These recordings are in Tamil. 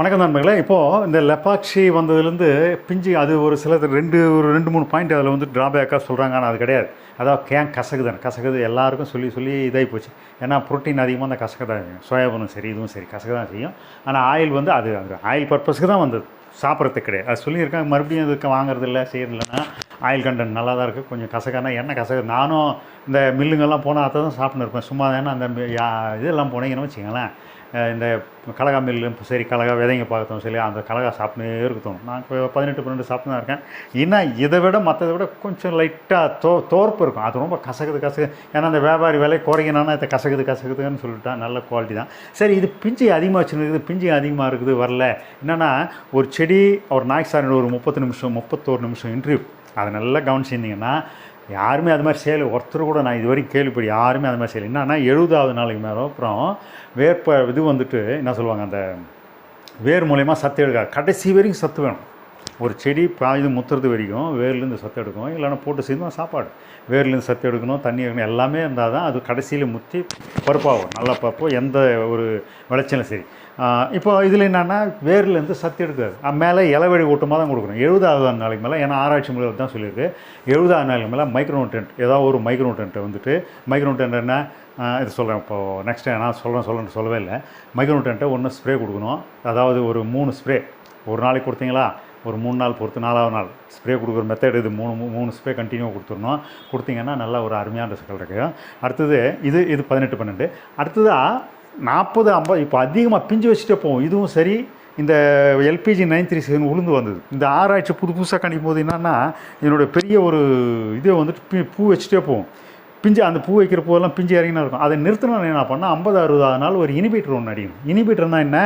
வணக்கம் நண்பர்களே. இப்போது இந்த லெப்பாக்ஷி வந்ததுலேருந்து பிஞ்சு அது ஒரு சிலது ரெண்டு ஒரு ரெண்டு மூணு பாயிண்ட் அதில் வந்து ட்ராபேக்காக சொல்கிறாங்க ஆனால் அது கிடையாது. அதாவது கேன் கசகுதானே கசகுது எல்லாருக்கும் சொல்லி சொல்லி இதாகி போச்சு. ஏன்னா புரோட்டீன் அதிகமாக அந்த கசக தான் செய்யும். சோயாபீனும் சரி இதுவும் சரி கசக தான் செய்யும். ஆனால் ஆயில் வந்து அது அது ஆயில் பர்பஸ்க்கு தான் வந்தது. சாப்பிட்றதுக்கு கிடையாது. அது சொல்லியிருக்காங்க. மறுபடியும் அதுக்கு வாங்குறது இல்லை செய்யறதில்லைன்னா ஆயில் கண்டென்ட் நல்லா தான் இருக்குது கொஞ்சம் கசகானா என்ன கசக நானும் இந்த மில்லுங்கெல்லாம் போனால் அதை தான் சாப்பிட்னு இருப்பேன். சும்மா ஏன்னா அந்த யா- இதெல்லாம் போனீங்கன்னு வச்சுங்களேன் இந்த கலகா மில்லும் சரி கலகா விதைங்க பார்த்தோம் சரி அந்த கலகா சாப்பிட்டே இருக்கட்டும். நான் இப்போ பதினெட்டு பன்னெண்டு சாப்பிட்டு தான் இருக்கேன். இன்னும் இதை விட மற்றதை விட கொஞ்சம் லைட்டாக தோ தோற்பு இருக்கும். அது ரொம்ப கசக்குது கசகு. ஏன்னா அந்த வியாபாரி விலை குறைக்கணும்னா இதை கசக்குது கசகுதுன்னு சொல்லிட்டா நல்ல குவாலிட்டி தான். சரி இது பிஞ்சு அதிகமாக வச்சுருக்குது பிஞ்சு அதிகமாக இருக்குது வரல. என்னென்னா ஒரு செடி ஒரு நாய்க்கு சார் ஒரு முப்பத்து நிமிஷம் முப்பத்தோரு நிமிஷம் இன்டர்வியூ அதை நல்லா கவனிச்சிருந்தீங்கன்னா யாருமே அது மாதிரி செய்யலை. ஒருத்தர் கூட நான் இது வரைக்கும் கேள்விப்படி யாருமே அது மாதிரி செய்யலை. என்னன்னா எழுபதாவது நாளைக்கு மேலே அப்புறம் வேர்ப்ப இது வந்துட்டு என்ன சொல்லுவாங்க அந்த வேர் மூலயமா சத்து எடுக்காது கடைசி வரைக்கும் சத்து வேணும். ஒரு செடி பாய்ந்து இது முத்துறது வரைக்கும் வேர்லேருந்து சத்து எடுக்கும். இல்லைன்னா போட்டு செய்யணும் சாப்பாடு. வேர்லேருந்து சத்து எடுக்கணும் தண்ணி எடுக்கணும் எல்லாமே இருந்தால் தான் அது கடைசியில் முத்தி பருப்பாகும். நல்லா பார்ப்போம் எந்த ஒரு விளைச்சலும் சரி. இப்போ இதில் என்னென்னா வேர்லேருந்து சத்து எடுக்காது. மேலே இலவழி ஓட்டமாக தான் கொடுக்கணும். எழுபதாவது நாளைக்கு மேலே ஏன்னா ஆராய்ச்சி முறையில் தான் சொல்லியிருக்கு. எழுபதாவது நாளைக்கு மேலே மைக்ரோன்டென்ட் ஏதாவது ஒரு மைக்ரோன்டென்ட்டை வந்துட்டு மைக்ரோன்டென்ட் என்ன? இது சொல்கிறேன் இப்போது நெக்ஸ்ட் நான் சொல்கிறேன் சொல்கிறேன் சொல்லவே இல்லை. மைக்ரோன்டென்ட்டை ஒன்று ஸ்ப்ரே கொடுக்கணும். அதாவது ஒரு மூணு ஸ்ப்ரே ஒரு நாளைக்கு கொடுத்தீங்களா? ஒரு மூணு நாள் பொறுத்து நாலாவது நாள் ஸ்ப்ரே கொடுக்குற மெத்தட் இது மூணு மூணு ஸ்ப்ரே கண்டினியூவாக கொடுத்துடணும். கொடுத்தீங்கன்னா நல்லா ஒரு அருமையான ரிசல்ட் இருக்குது அடுத்தது இது இது பதினெட்டு பன்னெண்டு. அடுத்ததாக நாற்பது ஐம்பது இப்போ அதிகமாக பிஞ்சு வச்சுட்டே போகும் இதுவும் சரி இந்த எல்பிஜி நைன் த்ரீ செவன் உளுந்து வந்தது. இந்த ஆராய்ச்சி புது புதுசாக கணிக்கும் போது என்னென்னா என்னோடய பெரிய ஒரு இது வந்துட்டு பூ வச்சுட்டே போவோம். பிஞ்சு அந்த பூ வைக்கிற பூவெல்லாம் பிஞ்சு இறங்கினா இருக்கும். அதை நிறுத்தணும்னு என்ன பண்ணால் ஐம்பது அறுபதாவது நாள் ஒரு இனிபேட்டர் ஒன்று அடிக்கணும். இனிபேட்டர்னால் என்ன?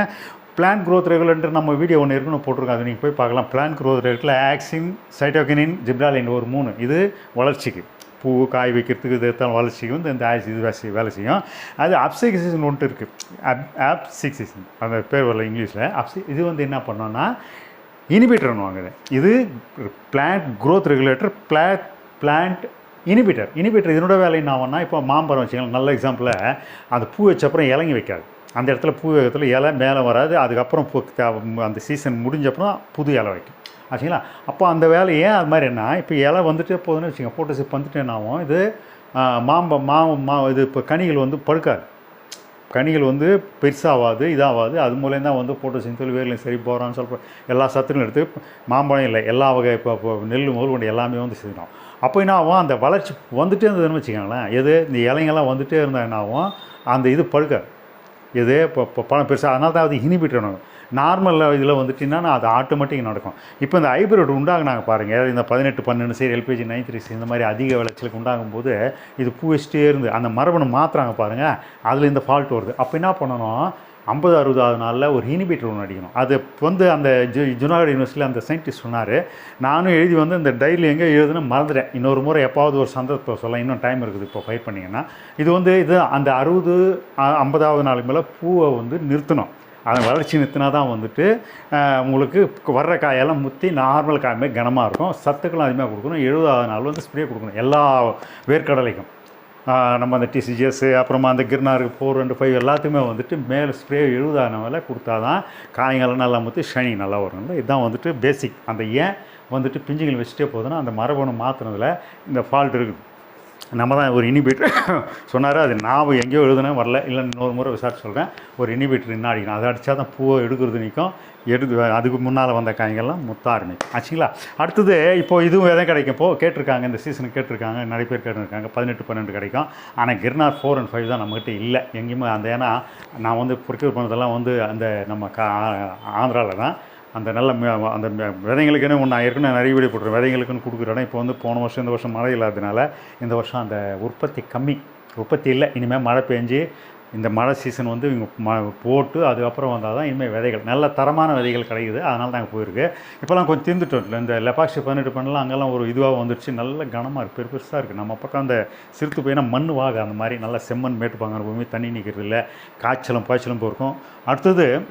பிளான் க்ரோத் ரெகுலேட்டர் நம்ம வீடியோ ஒன்று இருக்குன்னு போட்டிருக்கோம் அது நீங்கள் போய் பார்க்கலாம். பிளான் க்ரோத் ரெகுலேட்டரில் ஆக்சின் சைட்டோகினின் ஜிப்ராலின் ஒரு மூணு. இது வளர்ச்சிக்கு. பூ காய் வைக்கிறதுக்கு இது எத்தனை வளர்ச்சிக்கு வந்து இந்த ஆக்சி இது வேலை வேலை செய்யும். அது அப்சிக்சிசன் ஒன்று இருக்குது அப் ஆப்சிக்சிசன் அந்த பேர் வரல இங்கிலீஷில். அப்சி இது வந்து என்ன பண்ணோன்னா இனிபிட்டர்னு வாங்குது. இது plant growth regulator plant plant inhibitor inhibitor இதனோட வேலை என்ன ஆகும்னா இப்போ மாம்பரம் வச்சுக்கலாம் நல்ல எக்ஸாம்பிளில் அந்த பூ வச்ச அப்புறம் இலங்கி வைக்காது. அந்த இடத்துல பூ வைக்கிறதுல இலை மேலே வராது. அதுக்கப்புறம் பூ அந்த சீசன் முடிஞ்ச புது இலை வைக்கும். ஆச்சுங்களா? அப்போ அந்த வேலை ஏன் அது மாதிரி என்ன இப்போ இலை வந்துட்டே போகுதுன்னு வச்சுங்க போட்டு சிப் வந்துட்டு என்ன ஆகும் இது ஆ, மாம்ப மா மா இது இப்போ கனிகள் வந்து பழுக்காது கனிகள் வந்து பெருசாகாது இதாகாது அது மூலம் தான் வந்து போட்டோ சிந்தல் வேர்லையும் சரி போகிறான்னு சொல்ல எல்லா சத்துகளும் எடுத்து மாம்பழம் இல்லை எல்லா வகை இப்போ இப்போ நெல் முதல் கொண்டு எல்லாமே வந்து செய்யணும். அப்போ என்ன ஆகும் அந்த வளர்ச்சி வந்துட்டே இருந்ததுன்னு வச்சுக்கோங்களேன் எது இந்த இலைங்கெல்லாம் வந்துட்டே இருந்தால் என்ன ஆகும் அந்த இது பழுக்காது இது இப்போ பணம் பெருசாக அதனால தான் அது இனிபிட்டணும் நார்மல் இதில் வந்துட்டுன்னா அது ஆட்டோமேட்டிக் நடக்கும். இப்போ இந்த ஹைப்ரிட் உண்டாகினாங்க பாருங்கள் இந்த பதினெட்டு பன்னெண்டு சரி எல்பிஜி நைன் த்ரீ இந்த மாதிரி அதிக விளைச்சலுக்கு உண்டாகும் போது இது பூ வச்சுட்டே இருந்து அந்த மரபணு மாற்றுறாங்க பாருங்கள் அதில் இந்த ஃபால்ட் வருது. அப்போ என்ன பண்ணணும்? ஐம்பது அறுபதாவது நாளில் ஒரு இனிபிட்டர் ஒன்று அடிக்கணும். அது வந்து அந்த ஜு ஜுனாகட் யூனிவர்சிட்டியில் அந்த சயின்டிஸ்ட் சொன்னார். நானும் எழுதி வந்து இந்த டைரியில் எங்கே எழுதுன்னு மறந்துட்டேன். இன்னொரு முறை எப்பாவது ஒரு சந்தர்ப்பம் சொல்ல இன்னும் டைம் இருக்குது இப்போ ஃபைட் பண்ணிங்கன்னா. இது வந்து இது அந்த அறுபது ஐம்பதாவது நாளுக்கு மேலே பூவை வந்து நிறுத்தணும். அதை வளர்ச்சி நிறுத்தினா தான் வந்துட்டு உங்களுக்கு வர்ற காயெல்லாம் முற்றி நார்மல் காயமே கனமாக இருக்கும். சத்துக்களும் அதிகமாக கொடுக்கணும். எழுபதாவது நாள் வந்து ஸ்ப்ரே கொடுக்கணும். எல்லா வேர்க்கடலைக்கும். நம்ம அந்த டிசிஜிஎஸ் அப்புறமா அந்த கிர்னாருக்கு ஃபோர் ரெண்டு ஃபைவ் எல்லாத்துக்குமே வந்துட்டு மேலே ஸ்ப்ரே எழுபதாயிரம் மேலே கொடுத்தா தான் காய்கள்லாம் நல்லா முத்தி ஷைனிங் நல்லா வரும்ல இதுதான் வந்துட்டு பேசிக் அந்த ஏன் வந்துட்டு பிஞ்சுகள் வச்சுட்டே போகுதுன்னா அந்த மரபணு மாற்றுனதில் இந்த ஃபால்ட் இருக்குது. நம்ம தான் ஒரு இனிபேட்டர் சொன்னார் அது நான் எங்கேயோ எழுதுனேன் வரல. இல்லை இன்னொரு முறை விசாரிச்சு சொல்கிறேன் ஒரு இனிபேட்டர் என்ன அடிக்கணும். அதை அடித்தா தான் பூவை எடுக்கிறது நிற்கும் எடுத்து அதுக்கு முன்னால் வந்த காய்கள்லாம் முத்த ஆரம்பிக்கும் ஆச்சுங்களா? அடுத்தது இப்போ இதுவும் எதை கிடைக்கும்? இப்போது கேட்டிருக்காங்க இந்த சீசனுக்கு கேட்டிருக்காங்க நிறைய பேர் கேட்டிருக்காங்க. பதினெட்டு பன்னெண்டு கிடைக்கும். ஆனால் கிர்னார் ஃபோர் அண்ட் ஃபைவ் தான் நம்மகிட்ட இல்லை. எங்கேயுமே அந்த ஏன்னா நான் வந்து ப்ரொக்யூர் பண்ணதெல்லாம் வந்து அந்த நம்ம கா ஆந்திராவில் தான். அந்த நல்ல ம- அந்த விதைங்களுக்குன்னு ஒன்று ஏற்கனவே நிறைய வீடியோ போட்டுருவேன் விதைங்களுக்குன்னு கொடுக்குற இடம் இப்போ வந்து போன வருஷம் இந்த வருஷம் மழை இல்லாததுனால இந்த வருஷம் அந்த உற்பத்தி கம்மி. உற்பத்தி இல்லை. இனிமேல் மழை பெஞ்சு இந்த மழை சீசன் வந்து இவங்க ம போட்டு அதுக்கப்புறம் வந்தால் தான் இனிமேல் விதைகள் நல்ல தரமான விதைகள் கிடைக்குது. அதனால தான் போயிருக்கு. இப்போலாம் கொஞ்சம் தீர்ந்துட்டோம். இந்த லெபாக்சி பதினெட்டு பண்ணலாம். அங்கெல்லாம் ஒரு இதுவாக வந்துடுச்சு நல்ல கனமாக இருக்குது பெரு பெருசாக இருக்குது நம்ம பக்கம் அந்த சிறுத்து போயினா மண் வாக அந்த மாதிரி நல்லா செம்மண் மேட்டுப்பாங்க. பூமி தண்ணி நிற்கிறது இல்லை. காய்ச்சலும் பாய்ச்சலும் போயிருக்கும். அடுத்தது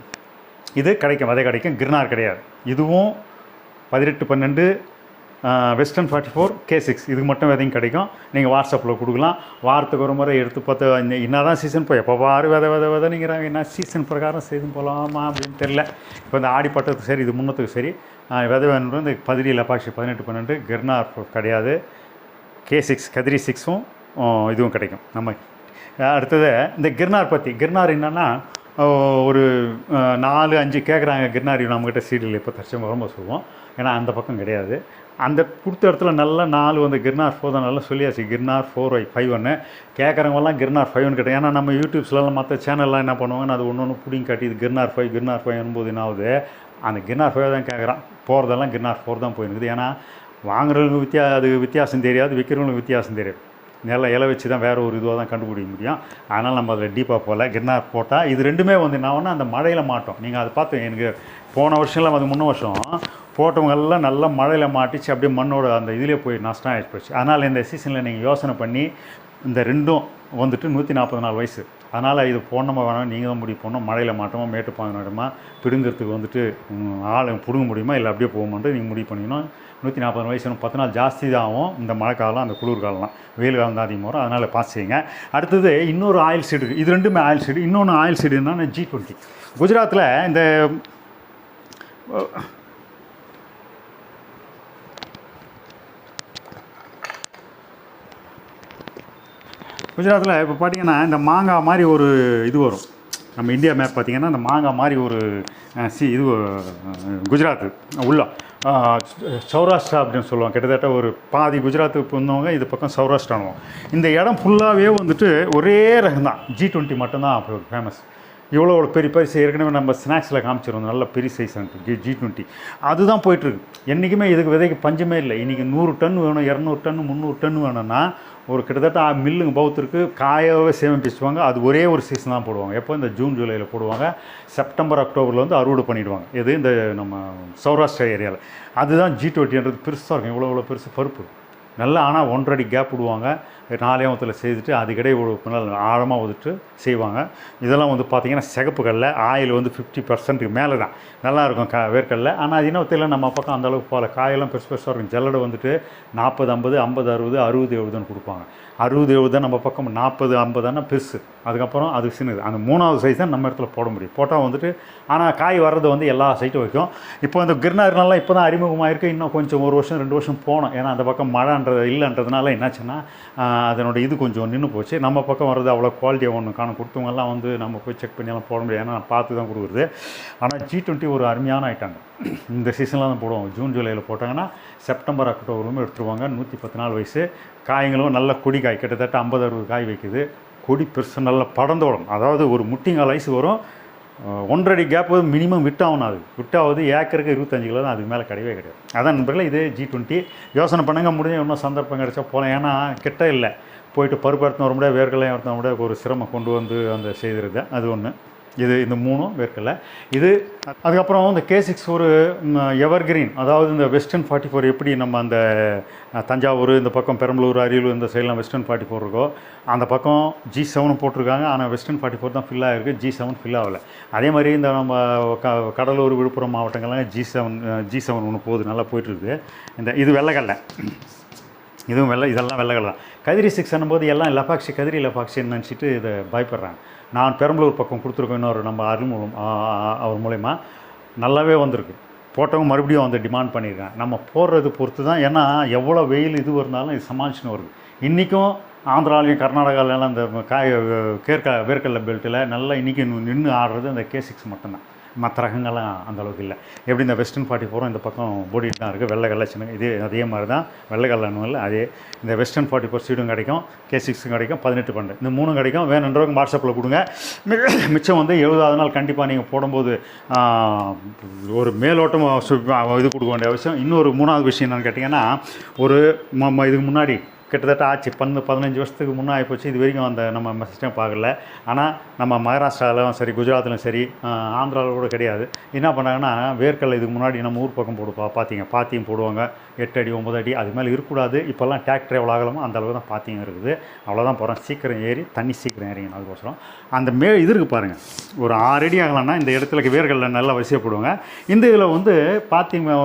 இது கிடைக்கும் விதை கிடைக்கும். கிர்னார் கிடையாது. இதுவும் பதினெட்டு பன்னெண்டு western forty four K six இதுக்கு மட்டும் விதையும் கிடைக்கும். நீங்கள் வாட்ஸ்அப்பில் கொடுக்கலாம். வாரத்துக்கு ஒரு முறை எடுத்து பார்த்து என்ன தான் சீசன் போய். எப்போ பாரு விதை விதை விதைங்கிறாங்க என்ன சீசன் பிரகாரம் செய்து போகலாமா அப்படின்னு தெரில இப்போ இந்த ஆடி பட்டத்துக்கு சரி இது முன்னத்துக்கு சரி. விதை வேணும் இந்த பதிரி லப்பாட்சி பதினெட்டு பன்னெண்டு கிர்னார் கிடையாது. கே சிக்ஸ் கதிரி சிக்ஸும் இதுவும் கிடைக்கும். நம்ம அடுத்தது இந்த கிர்னார் பற்றி கிர்னார் என்னென்னா ஒரு நாலு அஞ்சு கேட்குறாங்க கிர்னார் நம்மக்கிட்ட சீடியில் இப்போ தற்சம் ரொம்ப சொல்லுவோம். ஏன்னா அந்த பக்கம் கிடையாது. அந்த கொடுத்த இடத்துல நல்லா நாலு வந்து கிர்னார் ஃபோர் தான் நல்லா சொல்லியாச்சு. கிர்னார் ஃபோர் ஒய் ஃபைவ் ஒன்று கேட்குறவங்கலாம் கிர்னார் ஃபைவ் கேட்டேன் ஏன்னா நம்ம யூடியூப்ஸ்லாம் மற்ற சேனல்லாம் என்ன பண்ணுவாங்கன்னு அது ஒன்று ஒன்று பிடிங்க காட்டி இது கிர்னார் ஃபைவ் கிர்னார் ஃபைவ் என்பது என்ன ஆகுது? அந்த கிர்னார் ஃபைவ் தான் கேட்குறான் போகிறதெல்லாம் கிர்னார் ஃபோர் தான் போயிருக்குது ஏன்னா வாங்குறவங்களுக்கு வித்தியா அது வித்தியாசம் தெரியாது விற்கிறவங்களுக்கு வித்தியாசம் தெரியாது. நில இலை வச்சு தான் வேறு ஒரு இதுவாக தான் கண்டுபிடிக்க முடியும். அதனால் நம்ம அதில் டீப்பாக போகல. கிர்னார் போட்டால் இது ரெண்டுமே வந்து என்ன ஆகும்னா அந்த மழையில் மாட்டோம். நீங்கள் அதை பார்த்து எனக்கு போன வருஷம்லாம் அது முன்ன வருஷம் போட்டவங்கெல்லாம் நல்லா மழையில் மாட்டிச்சு அப்படியே மண்ணோட அந்த இதிலே போய் நஷ்டம் ஆகிட்டு போச்சு. அதனால் இந்த சீசனில் நீங்கள் யோசனை பண்ணி இந்த ரெண்டும் வந்துட்டு நூற்றி நாற்பது நாலு வயசு. அதனால் இது போடணுமா வேணாம் நீங்கள் தான் முடிவு பண்ணணும். மழையில் மாட்டோமா மேட்டு பாங்கினோமா பிடுங்கிறதுக்கு வந்துட்டு ஆள் பிடுங்க முடியுமா இல்லை அப்படியே போகமாட்டோம் நீங்கள் முடிவு பண்ணிக்கணும். நூற்றி நாற்பது வயசு இன்னும் பத்து நாள் ஜாஸ்தி தான் ஆகும். இந்த மழை காலம் அந்த குளிர்காலம்லாம் வெயில் காலம் தான் அதிகமாக வரும். அதனால் பாஸ் செய்யுங்க. அடுத்தது இன்னொரு ஆயில் சீடு இருக்குது இது ரெண்டுமே ஆயில் சீடு இன்னொன்று ஆயில் சீடு என்னன்னா ஜி டுவெண்ட்டி குஜராத்தில் இந்த குஜராத்தில் இப்போ பார்த்தீங்கன்னா இந்த மாங்காய் மாதிரி ஒரு இது வரும். நம்ம இந்தியா மேப் பார்த்தீங்கன்னா இந்த மாங்காய் மாதிரி ஒரு சி இது குஜராத் உள்ள. சௌராஷ்டிரா அப்படின்னு சொல்லுவாங்க. கிட்டத்தட்ட ஒரு பாதி குஜராத்துக்கு வந்தவங்க இது பக்கம் சௌராஷ்டிரானுவோம் இந்த இடம் ஃபுல்லாகவே வந்துட்டு ஒரே ரகம் தான் ஜி டுவெண்ட்டி மட்டும்தான் ஃபேமஸ் இவ்வளோ இவ்வளோ பெரிய பரிசு ஏற்கனவே நம்ம ஸ்நாக்ஸில் காமிச்சிருந்தோம். நல்ல பெரிய சைஸ் ஜி ஜி டுவெண்ட்டி அதுதான் போயிட்டுருக்கு. என்றைக்குமே இதுக்கு விதைக்கு பஞ்சமே இல்லை. இன்றைக்கி நூறு டன் வேணும் இரநூறு டன் முந்நூறு டன் வேணும்னா ஒரு கிட்டத்தட்ட மில்லுங்க பௌத்திற்கு காயாகவே சேமிப்பிச்சுவாங்க அது ஒரே ஒரு சீசன் தான் போடுவாங்க. எப்போ? இந்த ஜூன் ஜூலையில் போடுவாங்க. செப்டம்பர் அக்டோபரில் வந்து அறுவடை பண்ணிவிடுவாங்க இது இந்த நம்ம சௌராஷ்டிரா ஏரியாவில் அதுதான் ஜி டுவெண்ட்டின்றது பெருசாக இருக்கும். இவ்வளோ இவ்வளோ பெருசு பருப்பு. நல்லா ஆனால் ஒன்றரை கேப் விடுவாங்க. நாலே ஒருத்தில் செய்துட்டு அதுக்கிடையே ஒரு நல்லா ஆழமாக ஒதுட்டு செய்வாங்க. இதெல்லாம் வந்து பார்த்திங்கன்னா சிகப்பு கடல ஆயில் வந்து ஃபிஃப்டி பர்சன்ட்டுக்கு மேலே தான் நல்லாயிருக்கும் க வேர்க்கடல. ஆனால் அது தெரியல நம்ம பக்கம் அந்தளவுக்கு போகல. காயெல்லாம் பெருசு பெருசாக இருக்கும். ஜல்லடை வந்துட்டு நாற்பது ஐம்பது ஐம்பது அறுபது அறுபது எழுபதுன்னு கொடுப்பாங்க. அறுபது எழுபது நம்ம பக்கம் நாற்பது ஐம்பதுன்னா பெருசு. அதுக்கப்புறம் அது சின்னது. அந்த மூணாவது சைஸ் தான் நம்ம இடத்துல போட முடியும். போட்டால் வந்துட்டு ஆனால் காய் வர்றது வந்து எல்லா சைட்டும் வைக்கும். இப்போ இந்த கிருநார்னாலாம் இப்போ தான் அறிமுகமாக இன்னும் கொஞ்சம் ஒரு வருஷம் ரெண்டு வருஷம் போனோம். ஏன்னா அந்த பக்கம் மழைன்றது இல்லைன்றதுனால என்னாச்சுன்னா அதனுடைய அதனோட இது கொஞ்சம் நின்று போச்சு. நம்ம பக்கம் வர்றது அவ்வளோ குவாலிட்டியாக ஒன்று காணும் கொடுத்தவங்கெல்லாம் வந்து நம்ம போய் செக் பண்ணியெல்லாம் போட முடியாது. ஏன்னா பார்த்து தான் கொடுக்குறது. ஆனால் ஜி டுவெண்ட்டி ஒரு அருமையான ஐட்டாங்க இந்த சீசனில் தான் போடுவோம் ஜூன் ஜூலையில் போட்டாங்கன்னா செப்டம்பர் அக்டோபரும் எடுத்துருவாங்க. நூற்றி பத்து நாள் வயசு. காய்களும் நல்ல கொடி காய் கிட்டத்தட்ட ஐம்பது அறுபது காய் வைக்குது. கொடி பெருசு நல்லா படர்ந்து வரும் அதாவது ஒரு முட்டிங்கால் ஐஸ் வரும். ஒன்றரை கேப் வந்து மினிமம் விட்டாகணும் அது. விட்டாவது ஏக்கருக்கு இருபத்தஞ்சு கிலோ தான் அதுக்கு மேலே கிடையவே கிடையாது. அதான் நண்பர்களே இது ஜி டுவெண்ட்டி யோசனை பண்ணுங்க முடிஞ்ச இன்னும் சந்தர்ப்பம் கிடைச்சா போகலாம் ஏன்னா கிட்ட இல்லை. போயிட்டு பருப்பு எடுத்து வர முடியாது வேர்களையும் எடுத்து முடியாது. ஒரு சிரமம் கொண்டு வந்து அந்த செய்திருந்தேன் அது ஒன்று இது இந்த மூணும் வேர்க்கடலை. இது அதுக்கப்புறம் இந்த கே சிக்ஸ் ஒரு எவர் கிரீன் அதாவது இந்த வெஸ்டர்ன் ஃபார்ட்டி ஃபோர் எப்படி நம்ம அந்த தஞ்சாவூர் இந்த பக்கம் பெரம்பலூர் அரியலூர் இந்த சைட்லாம் வெஸ்டர்ன் ஃபார்ட்டி ஃபோர் இருக்கோ அந்த பக்கம் ஜி செவனும் போட்டிருக்காங்க. ஆனால் வெஸ்டர்ன் ஃபார்ட்டி ஃபோர் தான் ஃபில் ஆகிருக்கு ஜி செவன் ஃபில் ஆகலை. அதே மாதிரி இந்த நம்ம க கடலூர் விழுப்புரம் மாவட்டங்கள்லாம் ஜி செவன் ஜி செவன் ஒன்று போகுது. நல்லா போயிட்டுருக்குது இந்த இது வெள்ளைக்கடலை இதுவும் வெள்ளை இதெல்லாம் வெள்ளைக்கடலை தான். கதிரி சிக்ஸ் போது எல்லாம் லபாக்சி கதிரி லபாக்சின்னு நினச்சிட்டு இதை பயப்படுறாங்க நான் பெரம்பலூர் பக்கம் கொடுத்துருக்கோம் இன்னொரு நம்ம அறிமுகம் அவர் மூலயமா நல்லாவே வந்திருக்கு. போட்டவங்க மறுபடியும் வந்து டிமாண்ட் பண்ணியிருக்காங்க நம்ம போடுறது பொறுத்து தான் ஏன்னா எவ்வளோ வெயில் இது இருந்தாலும் இது சமாளிச்சுன்னு வருது. இன்றைக்கும் ஆந்திராலையும் கர்நாடகாவிலலாம் இந்த காய கேர்க்க வேர்க்கடலை பெல்ட்டில் நல்லா இன்றைக்கி நின்று ஆடுறது அந்த கே சிக்ஸ் மட்டும்தான். மற்ற ரகங்கள்லாம் அந்தளவுக்கு இல்லை. எப்படி இந்த வெஸ்டர்ன் ஃபார்ட்டி ஃபோரும் இந்த பக்கம் ஓடிட்டு தான் இருக்குது வெள்ளை கல்ல சின்ன இதே அதே மாதிரி தான். வெள்ளை கல்லன்னு அதே. இந்த வெஸ்டர்ன் ஃபார்ட்டி ஃபோர் சீடும் கிடைக்கும் கே சிக்ஸும் கிடைக்கும் பதினெட்டு பன்னெண்டு. இந்த மூணும் கிடைக்கும். வேணுன்றவங்க வாட்ஸ்அப்பில் கொடுங்க. மிக மிச்சம் வந்து எழுபதாவது நாள் கண்டிப்பாக நீங்கள் போடும்போது ஒரு மேலோட்டம் இது கொடுக்க வேண்டிய அவசியம். இன்னொரு மூணாவது விஷயம் என்னென்னு கேட்டிங்கன்னா ஒரு ம- ம- இதுக்கு முன்னாடி கிட்டத்தட்ட ஆச்சு. பன்னு பதினஞ்சு வருஷத்துக்கு முன்னே ஆகிப்போச்சு இது வரைக்கும் அந்த நம்ம சிஸ்டம் பார்க்கல. ஆனால் நம்ம மகாராஷ்டிராவிலும் சரி குஜராத்திலும் சரி ஆந்திராவில் கூட கிடையாது. என்ன பண்ணாங்கன்னா வேர்க்கடலை இதுக்கு முன்னாடி நம்ம ஊர் பக்கம் போடுப்பா பார்த்தீங்க பாத்தியும் போடுவாங்க. எட்டு அடி ஒம்பது அடி அது மேலே இருக்கக்கூடாது. இப்போல்லாம் டிராக்டர் எவ்வளோ ஆகலாமோ? அந்த அளவு தான் பாத்தியும் இருக்குது. அவ்வளோதான் போகிறோம் சீக்கிரம் ஏறி தண்ணி சீக்கிரம் ஏறிங்க அதுக்கோசரம். அந்த மே இது இருக்குது பாருங்கள் ஒரு ஆறு அடி ஆகலாம்னா இந்த இடத்துல வேர்களில் நல்லா வசியப்படுவாங்க இந்த இதில் வந்து பாத்திங்க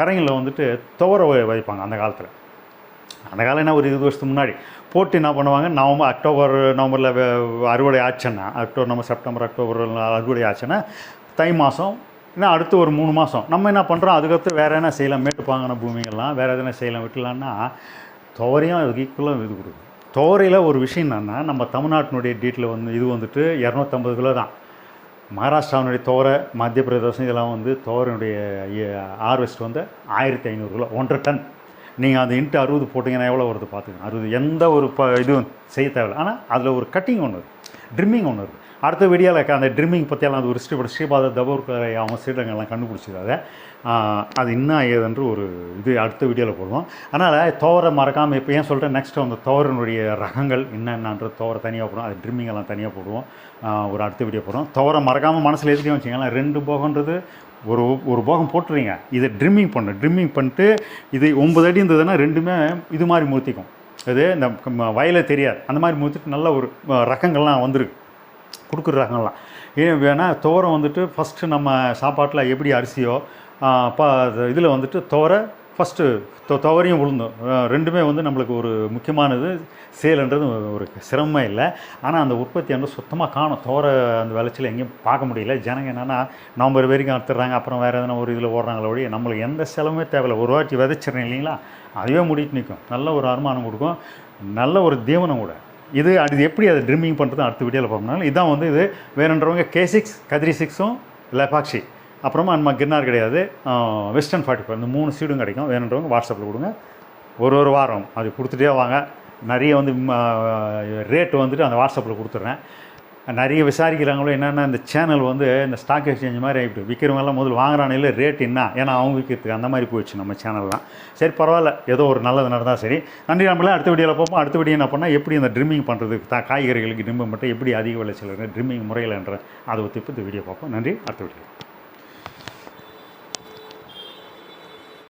கரைங்களில் வந்துட்டு துவர வைப்பாங்க அந்த காலத்தில். அந்த காலம் என்ன ஒரு இருபது வருஷத்துக்கு முன்னாடி. போட்டு என்ன பண்ணுவாங்க? நவம்பர் அக்டோபர் நவம்பரில் அறுவடை ஆச்சுன்னா அக்டோபர் நம்ம செப்டம்பர் அக்டோபர் அறுவடை ஆச்சுன்னா தை மாதம் இன்னும் அடுத்து ஒரு மூணு மாதம் நம்ம என்ன பண்ணுறோம் அதுக்கடுத்து வேறு என்ன செய்யலாம்? மேட்டுப்பாங்கின பூமிகள்லாம் வேறு எதனா செய்யலாம்? விட்டலான்னா துவரையும் அதுக்கு ஈக்குவலாக இது கொடுக்கும். துவரையில் ஒரு விஷயம் என்னென்னா நம்ம தமிழ்நாட்டினுடைய டீட்டில் வந்து இது வந்துட்டு இரநூத்தம்பது கிலோ தான். மகாராஷ்டிராவினுடைய தோரை மத்திய பிரதேசம் இதெல்லாம் வந்து தோரனுடைய ஹார்வெஸ்ட் வந்து ஆயிரத்தி ஐநூறு கிலோ ஒன்றரை டன். நீங்கள் அந்த இன்ட்டு அறுபது போட்டிங்கன்னா எவ்வளோ வருது பார்த்துங்க அறுபது எந்த ஒரு ப இதுவும் செய்ய தேவையில்லை. ஆனால் அதில் ஒரு கட்டிங் ஒன்று இருக்குது ட்ரிம்மிங் ஒன்று இருக்குது அடுத்த வீடியோவில் அந்த ட்ரிம்மிங் பற்றியெல்லாம் அது ஒரு ஸ்ரீபட ஸ்ரீபாத தபோர்கரை அவங்க சீடங்கள்லாம் கண்டுபிடிச்சிடாத அது இன்னும் ஏதென்று ஒரு இது அடுத்த வீடியோவில் போடுவோம். அதனால் தோவரை மறக்காமல் இப்போ ஏன் சொல்கிறேன் நெக்ஸ்ட்டு அந்த தோவரனுடைய ரகங்கள் என்னென்னன்ற தோவரை தனியாக போடுவோம். அது ட்ரிம்மிங் எல்லாம் தனியாக போடுவோம். ஒரு அடுத்த வீடியோ போடுவோம். தோவரை மறக்காமல் மனசில் எதுக்கே வச்சிங்கன்னா ரெண்டு போகன்றது ஒரு ஒரு போகம் போட்டுறீங்க. இதை ட்ரிம்மிங் பண்ணு ட்ரிம்மிங் பண்ணிட்டு இது ஒம்பது அடி இருந்ததுன்னா ரெண்டுமே இது மாதிரி மூர்த்திக்கும் அது இந்த க- வயலே தெரியாது. அந்த மாதிரி மூர்த்திட்டு நல்ல ஒரு ரகங்கள்லாம் வந்திருக்கு. கொடுக்குற ரகங்கள்லாம். ஏன் வேணால் துவரம் வந்துட்டு ஃபஸ்ட்டு நம்ம சாப்பாட்டில் எப்படி அரிசியோ அப்போ இதில் வந்துட்டு துவரை ஃபஸ்ட்டு துவரையும் உளுந்தும் ரெண்டுமே வந்து நம்மளுக்கு ஒரு முக்கியமானது. சேல்ன்றது ஒரு சிரமமே இல்லை. ஆனால் அந்த உற்பத்தி வந்து சுத்தமாக காணும். துவர அந்த விளைச்சல் எங்கேயும் பார்க்க முடியல. ஜனங்க என்னென்னா நவம்பர் வரைக்கும் அறுத்துறாங்க அப்புறம் வேறு எதனா ஒரு இதில் ஓடுறாங்களே ஒழிய நம்மளுக்கு எந்த செலவுமே தேவையில்லை. ஒரு வாட்டி விதைச்சிடறேன் இல்லைங்களா? அதுவே முடிட்டு நிற்கும் நல்ல ஒரு வருமானம் கொடுக்கும். நல்ல ஒரு தீவனம் கூட. இது அது எப்படி அதை ட்ரிம்மிங் பண்ணுறது அடுத்த வீடியோவில் பார்க்கணும் இதான் வந்து இது வேணுன்றவங்க கே சிக்ஸ் கதிரி சிக்ஸும் லெபாக்ஷி அப்புறமா நம்ம கின்னார் கிடையாது. வெஸ்டர்ன் ஃபார்ட்டி ஃபைவ் இந்த மூணு சீடும் கிடைக்கும். வேணுன்றவங்க வாட்ஸ்அப்பில் கொடுங்க. ஒரு ஒரு வாரம் அது கொடுத்துட்டே வாங்க. நிறைய வந்து ரேட்டு வந்துட்டு அந்த வாட்ஸ்அப்பில் கொடுத்துட்றேன் நிறைய விசாரிக்கிறாங்களோ என்னென்னா இந்த சேனல் வந்து இந்த ஸ்டாக் எக்ஸ்சேஞ்ச் மாதிரி ஆகிட்டு விற்கிறவங்கெல்லாம் முதல் வாங்குறானில்ல ரேட் என்ன? ஏன்னா அவங்க விற்கிறதுக்கு அந்த மாதிரி போயிடுச்சு நம்ம சேனல்லாம் சரி பரவாயில்ல. ஏதோ ஒரு நல்லது நடந்தால் சரி. நன்றி நம்மளே அடுத்த வீடியோவில் பார்ப்போம். அடுத்த வீடியோ என்ன பண்ணால் எப்படி இந்த ட்ரிம்மிங் பண்ணுறதுக்கு தான் காய்கறிகளுக்கு ட்ரிம்மிங் மட்டும் எப்படி அதிக விளைச்சல் ட்ரிம்மிங் முறையில்ன்ற அதை பற்றி இப்போ இந்த வீடியோ பார்ப்போம். நன்றி. அடுத்த வீடியோ